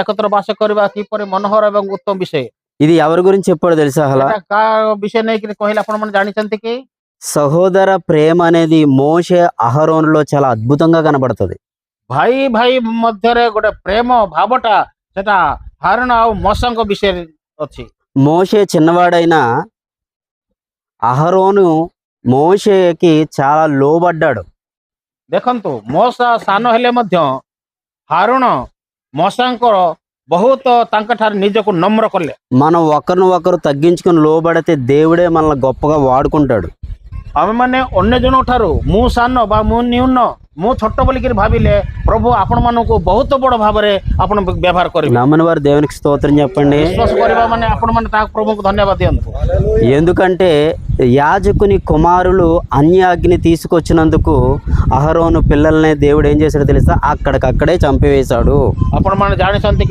ఏకత్ర భాష করা কিপর মনোহর এবং উত্তম বিষয়। ఇది ఎవరి గురించి చెప్పాడు తెలుసా అలా విషయం కోహిల్ అప్పుడు మనం జానించండి కి సహోదర ప్రేమ అనేది మోషే అహరోన్లో చాలా అద్భుతంగా కనబడుతుంది. భాయి భాయి మధ్యరే గోటే ప్రేమ భావట సెటా హరణ ఆవు మోసంక విషయం వచ్చి మోషే చిన్నవాడైనా అహరోను మోషేకి చాలా లోబడ్డాడు। దేఖంతు మోస సాన హెలే మధ్య హరుణ ମଶାଙ୍କର ବହୁତ ତାଙ୍କଠାରେ ନିଜକୁ ନମ୍ର କଲେ మనం ఒకరిని ఒకరు తగ్గించుకుని లోబడితే దేవుడే మనల్ని గొప్పగా వాడుకుంటాడు ଆମେମାନେ ଅନ୍ୟ ଜଣଙ୍କ ଠାରୁ ମୁଁ ସାନ ବା ମୁଁ ନ୍ୟୁନ ମୁଁ ଛୋଟ ବୋଲିକିରି ଭାବିଲେ ପ୍ରଭୁ ଆପଣମାନଙ୍କୁ ବହୁତ ବଡ଼ ଭାବରେ ଆପଣ ବ୍ୟବହାର କରିବେ నమ్మని వారు దేవునికి స్తోత్రం చెప్పండి ବିଶ୍ୱାସ କରିବା ମାନେ ଆପଣମାନେ ତାହା ପ୍ରଭୁଙ୍କୁ ଧନ୍ୟବାଦ ଦିଅନ୍ତୁ ఎందుకంటే యాజకుని కుమారులు అన్యాగ్ని తీసుకొచ్చినందుకు అహరోను పిల్లల్ని దేవుడు ఏం చేశాడో తెలుసా? అక్కడికక్కడే చంపివేశాడు. అప్పుడు మన జాని